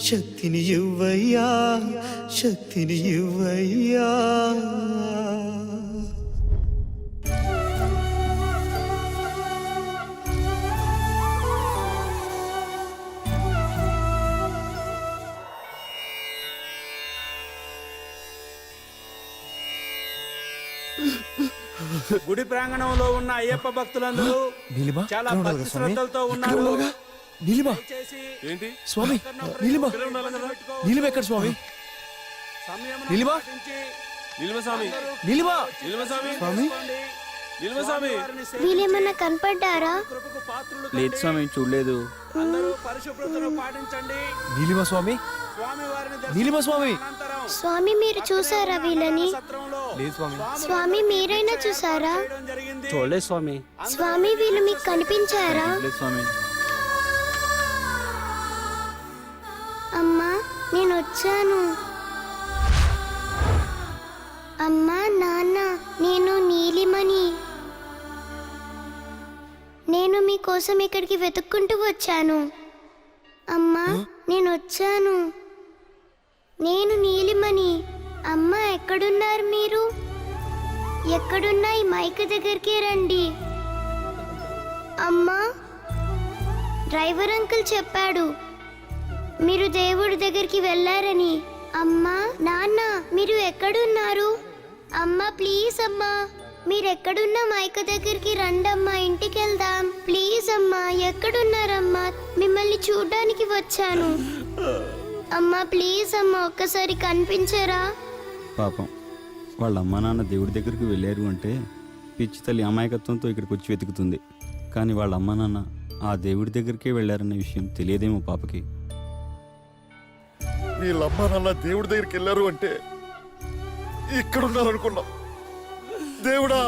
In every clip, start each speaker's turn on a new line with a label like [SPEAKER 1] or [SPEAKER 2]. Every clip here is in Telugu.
[SPEAKER 1] శక్తిని ఇవ్వయ్యా శక్తిని ఇవ్వయ్యా.
[SPEAKER 2] గుడి ప్రాంగణంలో ఉన్న అయ్యప్ప భక్తులందరూ చాలా భక్తి శ్రద్ధలతో ఉన్నారు?
[SPEAKER 3] నీలిమ.
[SPEAKER 2] దయచేసి
[SPEAKER 4] ఏంటి?
[SPEAKER 3] స్వామి నీలిమ. నీలిమ ఎక్కడ స్వామి?
[SPEAKER 2] సంయమనం
[SPEAKER 3] నీలిమ?
[SPEAKER 2] పాటించి
[SPEAKER 4] నిల్మస్వామి
[SPEAKER 3] నీలిమ?
[SPEAKER 4] నిల్మస్వామి
[SPEAKER 3] స్వామి.
[SPEAKER 4] నిల్మస్వామి
[SPEAKER 2] వారిని
[SPEAKER 5] వీళ్ళేమన్నా కనపడ్డారా?
[SPEAKER 6] లేదు. స్వామి చూడలేదు.
[SPEAKER 3] నీలిమ స్వామి?
[SPEAKER 2] స్వామి
[SPEAKER 3] నీలిమ స్వామి?
[SPEAKER 5] మీరు చూసారా వీళ్ళని?
[SPEAKER 3] స్వామి.
[SPEAKER 5] స్వామి మీరైనా చూసారా?
[SPEAKER 6] చూడలేదు స్వామి.
[SPEAKER 5] స్వామి వీళ్ళు మీకు కనిపించారా?
[SPEAKER 6] లేదు స్వామి.
[SPEAKER 5] వచ్చాను. అమ్మా నాన్న నేను నీలిమని నేను మీకోసం ఇక్కడికి వెతుక్కుంటూ వచ్చాను. అమ్మా నేను వచ్చాను. నేను నీలిమని అమ్మా ఎక్కడున్నారు మీరు? ఎక్కడున్నా ఈ మైక్ దగ్గరికి రండి. అమ్మా డ్రైవర్ అంకుల్ చెప్పాడు. మీరు దేవుడి దగ్గరికి వెళ్ళారని. అమ్మా నాన్న మీరు ఎక్కడున్నారు? అమ్మా ప్లీజ్ అమ్మా మీరెక్కడున్న మైక దగ్గరికి రండమ్మా ఇంటికి వెళ్దాం ప్లీజ్ అమ్మా ఎక్కడున్నారమ్మా? మిమ్మల్ని చూడడానికి వచ్చాను. అమ్మా ప్లీజ్ అమ్మా ఒక్కసారి కనిపించరా?
[SPEAKER 6] పాపం వాళ్ళ అమ్మా నాన్న దేవుడి దగ్గరికి వెళ్ళారు అంటే పిచ్చి తల్లి అమాయకత్వంతో ఇక్కడికి వచ్చి వెతుకుతుంది. కానీ వాళ్ళ అమ్మా నాన్న ఆ దేవుడి దగ్గరికే వెళ్ళారన్న విషయం తెలియదేమో పాపకి.
[SPEAKER 7] వీళ్ళమ్మ నాన్న దేవుడి దగ్గరికి వెళ్ళారు అంటే ఇక్కడ ఉన్నారనుకున్నాం దేవుడా!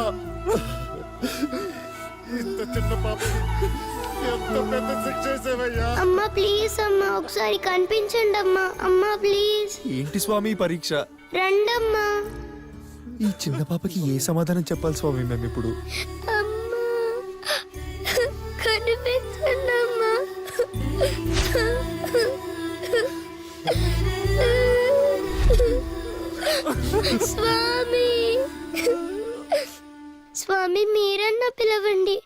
[SPEAKER 7] ఇంత చిన్న పాప ఎంత పెద్ద శిక్ష చేసేవయ్యా?
[SPEAKER 5] అమ్మా ప్లీజ్ అమ్మా ఒకసారి కనిపించండి అమ్మా అమ్మా ప్లీజ్
[SPEAKER 3] ఏంటి స్వామి ఈ పరీక్ష?
[SPEAKER 5] రండమ్మా.
[SPEAKER 3] ఈ చిన్న పాపకి ఏ సమాధానం చెప్పాలి స్వామి మేము ఇప్పుడు?
[SPEAKER 5] అమ్మా కనిపించండి అమ్మా స్వామి. స్వామి మీరన్నా పిలవండి.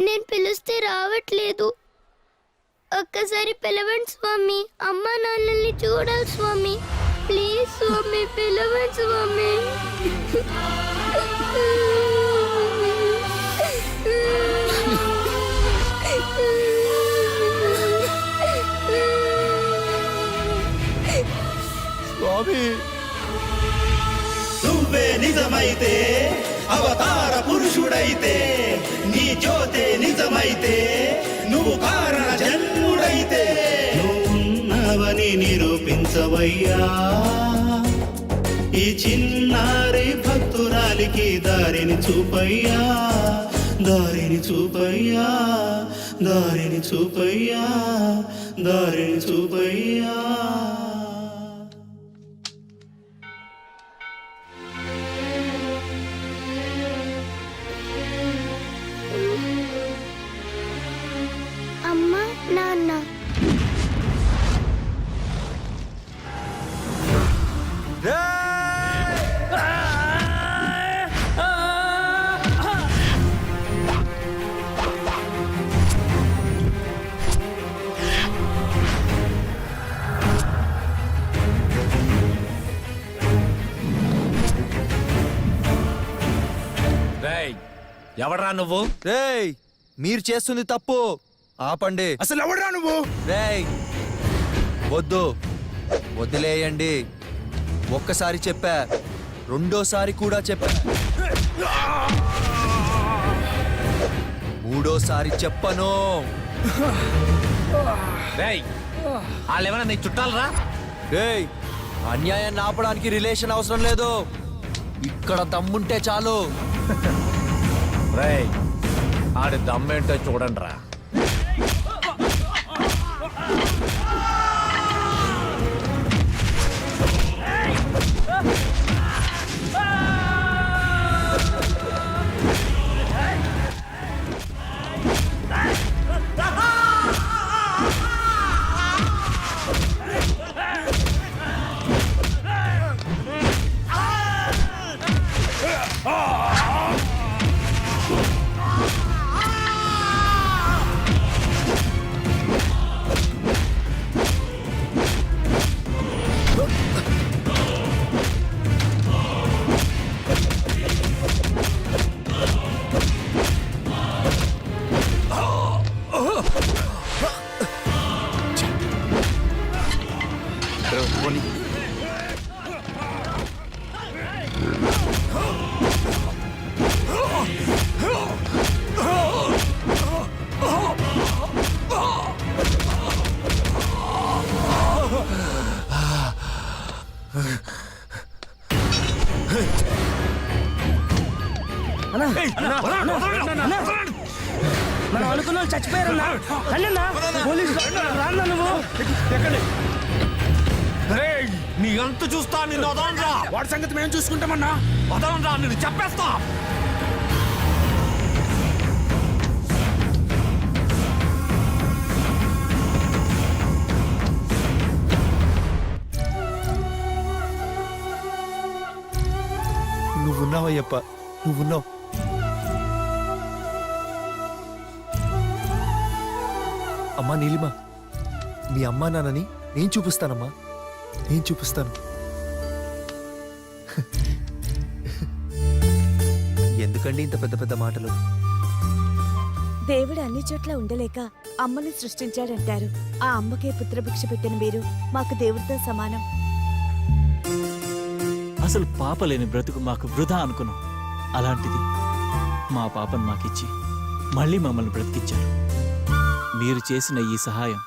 [SPEAKER 5] నేను పిలిస్తే రావట్లేదు. ఒక్కసారి పిలవండి స్వామి. అమ్మ నాన్నల్ని చూడాలి స్వామి. ప్లీజ్ స్వామి పిలవండి స్వామి.
[SPEAKER 3] స్వామి.
[SPEAKER 1] నిజమైతే అవతార పురుషుడైతే నీ జ్యోతే నిజమైతే నువ్వు కారణ జన్ముడైతే నువ్వున్నావని నిరూపించవయ్యా. ఈ చిన్నారి భక్తురాలికి దారిని చూపయ్యా. దారిని చూపయ్యా. దారిని చూపయ్యా. దారిని చూపయ్యా.
[SPEAKER 4] ఎవడరా నువ్వు?
[SPEAKER 3] రేయ్ మీరు చేస్తుంది తప్పు. ఆపండి.
[SPEAKER 4] అసలు ఎవడరా నువ్వు?
[SPEAKER 3] రేయ్ వద్దు. వదిలేయండి. ఒక్కసారి చెప్పా రెండోసారి కూడా చెప్పా. మూడోసారి చెప్పను.
[SPEAKER 4] రేయ్ వాళ్ళేమన్నా నీ చుట్టాలరా?
[SPEAKER 3] రేయ్ అన్యాయాన్ని ఆపడానికి రిలేషన్ అవసరం లేదు. ఇక్కడ దమ్ముంటే చాలు.
[SPEAKER 4] రే ఆడి దమ్మేంటో చూడండి రా
[SPEAKER 8] మనం అనుకున్న వాళ్ళు చచ్చిపోయారన్నా? అన్నా పోలీసులు రాన్నా నువ్వు?
[SPEAKER 4] నీ అంత చూస్తా నిన్ను వదలరా
[SPEAKER 2] వాడి సంగతి మేము చూసుకుంటామన్నా
[SPEAKER 4] వదలరా నిన్ను చెప్పేస్తా.
[SPEAKER 9] నువ్వున్నావయ్యప్ప నువ్వున్నావు. అమ్మా నీలిమా. మీ అమ్మా నాన్నని నేను చూపిస్తానమ్మా. నేను చూపిస్తాను. ఎందుకండి ఇంత పెద్ద పెద్ద మాటలు?
[SPEAKER 10] దేవుడు అన్ని చోట్ల ఉండలేక అమ్మని సృష్టించాడంటారు. ఆ అమ్మకే పుత్రభిక్ష పెట్టిన మీరు మాకు దేవుడితో సమానం.
[SPEAKER 11] అసలు పాప లేని బ్రతుకు మాకు వృధా అనుకున్నాం. అలాంటిది మా పాపను మాకిచ్చి మళ్ళీ మమ్మల్ని బ్రతికిచ్చారు. మీరు చేసిన ఈ సహాయం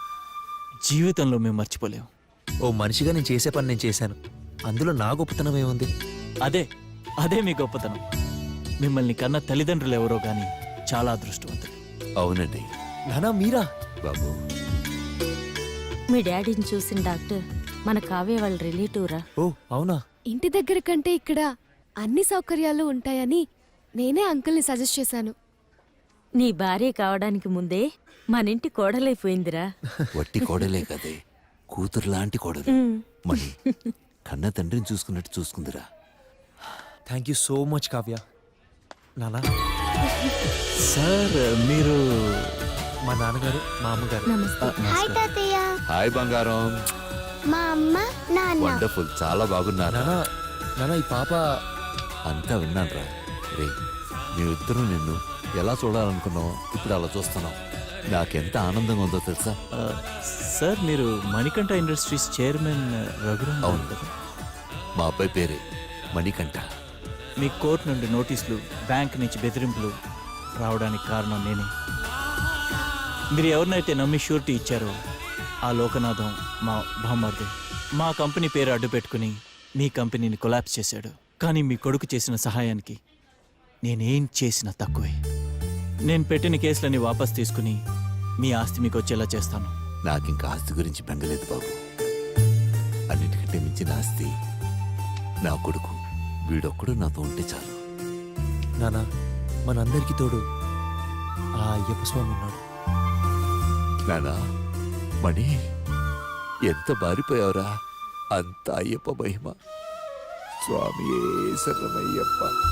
[SPEAKER 11] జీవితంలో మేము మర్చిపోలేము.
[SPEAKER 9] ఓ మనిషిగా నేను చేసే పని నేను చేశాను. అందులో నా గొప్పతనం ఏముంది?
[SPEAKER 11] అదే అదే మీ గొప్పతనం. మిమ్మల్ని కన్న తల్లిదండ్రులు ఎవరో గాని చాలా అదృష్టవంతులు.
[SPEAKER 9] అవునండి. నానా మీరా?
[SPEAKER 1] బాబు.
[SPEAKER 10] మీ డాడీని చూసిన డాక్టర్ మన కావ్య వాళ్ళ రిలేటివ్ రా
[SPEAKER 9] ఓ అవునా?
[SPEAKER 5] ఇంటి దగ్గర కంటే ఇక్కడ అన్ని సౌకర్యాలు ఉంటాయని నేనే అంకుల్ని సజెస్ట్ చేశాను.
[SPEAKER 10] నీ భార్య కావడానికి ముందే మన ఇంటి కోడలైపోయిందిరా.
[SPEAKER 12] వట్టి కోడలే కదే. కూతురు లాంటి కోడలు. మణి కన్న తండ్రిని చూసుకున్నట్టు చూసుకుందిరా.
[SPEAKER 9] Thank you so much Kavya నానా.
[SPEAKER 11] సార్ మీరు
[SPEAKER 9] మా నాన్నగారు మా అమ్మగారు.
[SPEAKER 5] హాయ్ తాతయ్య.
[SPEAKER 12] హాయ్ బంగారం.
[SPEAKER 5] మా అమ్మ నాన్న.
[SPEAKER 12] వండర్ఫుల్ చాలా బాగున్నారా.
[SPEAKER 9] నానా నానా ఈ పాప.
[SPEAKER 12] అంతా విన్నానురా. రే మేమిద్దరం నిన్ను ఎలా చూడాలనుకున్నావు ఇప్పుడు అలా చూస్తున్నాం. నాకెంత ఆనందంగా ఉందో తెలుసా?
[SPEAKER 11] సార్ మీరు మణికంఠ ఇండస్ట్రీస్ చైర్మన్ రఘురామ్
[SPEAKER 12] అవును.
[SPEAKER 11] కదా?
[SPEAKER 12] మా అబ్బాయి పేరే మణికంఠ.
[SPEAKER 11] మీ కోర్టు నుండి నోటీసులు బ్యాంక్ నుంచి బెదిరింపులు రావడానికి కారణం నేనే. మీరు ఎవరినైతే నమ్మి షూరిటీ ఇచ్చారో ఆ లోకనాథం మా బామ్మర్ది. మా కంపెనీ పేరు అడ్డు పెట్టుకుని మీ కంపెనీని కొలాప్స్ చేశాడు. కానీ మీ కొడుకు చేసిన సహాయానికి నేనేం చేసినా తక్కువే. నేను పెట్టిన కేసులని వాపస్ తీసుకుని మీ ఆస్తి మీకు వచ్చేలా చేస్తాను.
[SPEAKER 12] నాకింక ఆస్తి గురించి బెంగలేదు బాబు. అన్నిటికంటే మించిన ఆస్తి నా కొడుకు. వీడొక్కడు నాతో ఉంటే చాలు.
[SPEAKER 9] నానా మనందరికీ తోడు ఆ అయ్యప్ప స్వామి ఉన్నాడు.
[SPEAKER 12] నానా మణి ఎంత బారిపోయావురా? అంత అయ్యప్ప మహిమ. స్వామి శరణమయ్యప్ప.